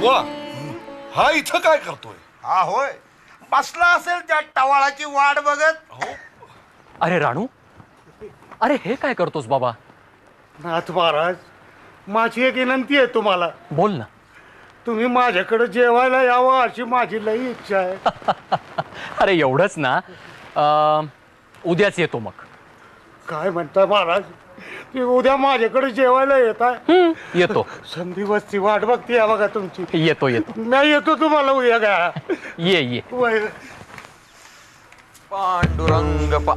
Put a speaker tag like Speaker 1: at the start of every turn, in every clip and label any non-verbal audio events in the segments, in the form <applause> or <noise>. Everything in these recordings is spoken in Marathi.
Speaker 1: बुवा हा इथं काय करतोय?
Speaker 2: हा होय. बसला असेल त्या टवाळाची वाट बघत.
Speaker 1: हो.
Speaker 3: अरे राणू. अरे हे काय करतोस बाबा?
Speaker 4: नाथ महाराज माझी एक विनंती आहे तुम्हाला.
Speaker 3: बोल ना.
Speaker 4: तुम्ही माझ्याकडे जेवायला यावं अशी माझी लई इच्छा आहे. <laughs>
Speaker 3: अरे एवढंच ना. अं, उद्याच येतो मग.
Speaker 4: काय म्हणता महाराज? तुम्ही उद्या माझ्याकडे जेवायला येत आहे.
Speaker 3: हं, येतो.
Speaker 4: संधी वस्ती वाट बघते बघा तुमची.
Speaker 3: येतो येतो.
Speaker 4: मी येतो तुम्हाला उद्या का
Speaker 3: ये ये.
Speaker 4: वय-
Speaker 2: पांडुरंग पा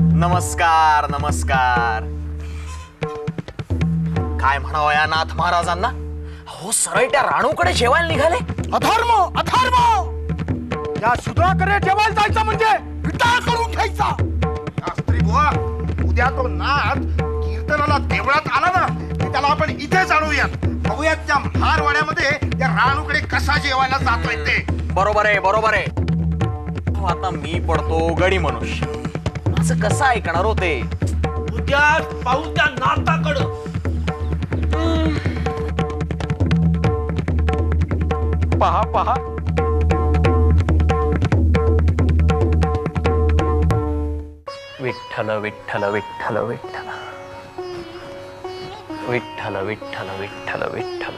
Speaker 2: नमस्कार नमस्कार. काय म्हणावं या नाथ महाराजांना? हो सरळ त्या राणूकडे जेवायला निघाले.
Speaker 5: अधर्म अधर्म! या शूद्राकडे जेवायला जायचं म्हणजे विटाळ करून घ्यायचा.
Speaker 2: शास्त्री बुवा उद्या तो नाथ कीर्तनाला देवळात आला ना की त्याला आपण इथेच आणूयात बघूयात त्या महारवाड्यामध्ये त्या राणूकडे कसा जेवायला जातोय ते. बरोबर आहे बरोबर आहे. हो, आता मी पडतो गडी मनुष्य. असं कसं ऐकणार होते
Speaker 1: उद्या पाहू त्या नाताकडं
Speaker 3: पहा पहा. विठ्ठल विठ्ठल विठ्ठल विठ्ठल. विठ्ठल विठ्ठल विठ्ठल विठ्ठल.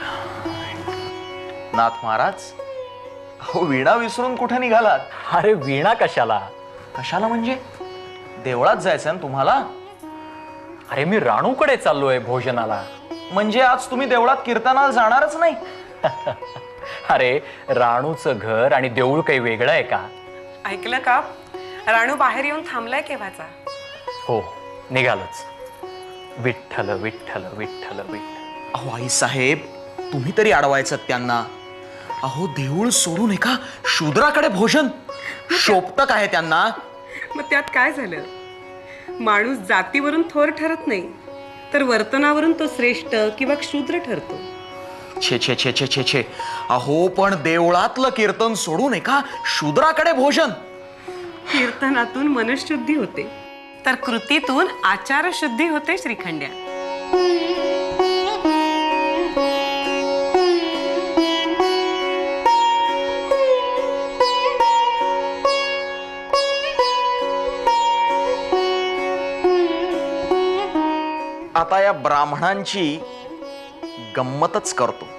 Speaker 2: नाथ महाराज हो विडा विसरून कुठे निघालात?
Speaker 3: अरे वीणा कशाला?
Speaker 2: कशाला म्हणजे? देवळात जायचं ना तुम्हाला?
Speaker 3: अरे मी राणूकडे चाललोय भोजनाला.
Speaker 2: म्हणजे आज तुम्ही देवळात कीर्तनाला जाणारच नाही? <laughs>
Speaker 3: अरे राणूचं घर आणि देऊळ काही वेगळं आहे का?
Speaker 6: ऐकलं का? राणू बाहेर येऊन थांबलाय केव्हाचा?
Speaker 3: हो निघालोच. विठ्ठल विठ्ठल विठ्ठल विठ्ठल.
Speaker 2: अहो आई साहेब तुम्ही तरी अडवायचं त्यांना. अहो देऊळ सोडून एका शूद्राकडे भोजन. शोभत काय त्यांना.
Speaker 6: मग त्यात काय झालं? माणूस जातीवरून थोर ठरत नाही तर वर्तनावरून तो श्रेष्ठ किंवा क्षुद्र ठरतो.
Speaker 2: छे छे छे छे छे छे. अहो पण देवळातलं कीर्तन सोडून एका शूद्राकडे भोजन.
Speaker 6: कीर्तनातून मनशुद्धी होते. तर कृतीतून आचारशुद्धी होते श्रीखंड्या.
Speaker 2: आता या ब्राह्मणांची गंमतच करतो.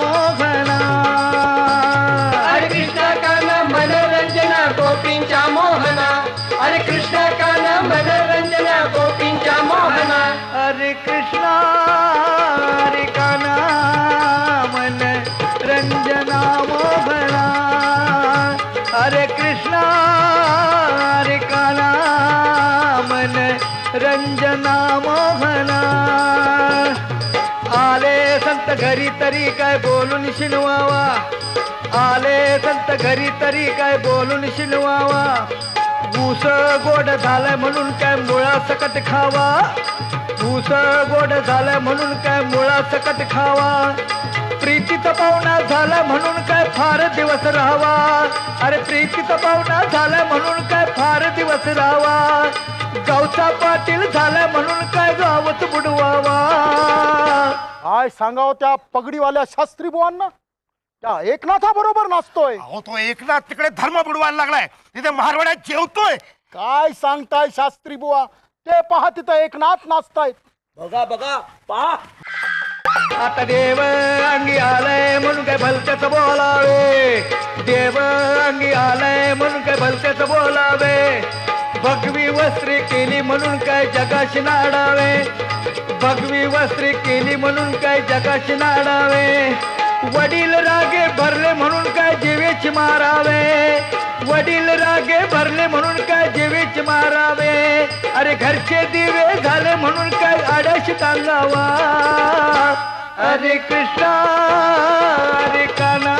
Speaker 5: மோக संत घरी तरी काय बोलून शिनवावा आले संत घरी तरी काय बोलून शिनवावा ऊस गोड झालाय म्हणून काय मुळा सकट खावा? ऊस गोड झालाय म्हणून काय मुळा सकट खावा? प्रीतीचा पाहुणा झाला म्हणून काय फार दिवस राहावा? अरे प्रीतीचा पाहुणा झाला म्हणून काय फार दिवस राहावा? गावचा पाटील झाला म्हणून काय गावच बुडवावा?
Speaker 4: काय सांगाव त्या पगडीवाल्या शास्त्री बुवांना? त्या एकनाथा बरोबर नाचतोय.
Speaker 2: अहो तो एकनाथ तिकडे धर्म बुडवायला लागलाय. तिथे महारवाड्यात जेवतोय.
Speaker 4: काय सांगताय शास्त्री बुवा? ते पहा तिथं एकनाथ नाचतायत.
Speaker 5: बघा बघा पहा. आता देव अंगी आलंय म्हणून काय भलत्याच बोलावे? देव अंगी आलंय म्हणून काय भगवी वस्त्री केली म्हणून काय जगाशी नाडावे? भगवी वस्त्री केली म्हणून काय जगाशी नाडावे? वडील रागे भरले म्हणून काय जीवेच मारावे? वडील रागे भरले म्हणून काय जीवेच मारावे? अरे घरचे दिवे झाले म्हणून काय आडश टांगावा अरे कृष्णा अरे काना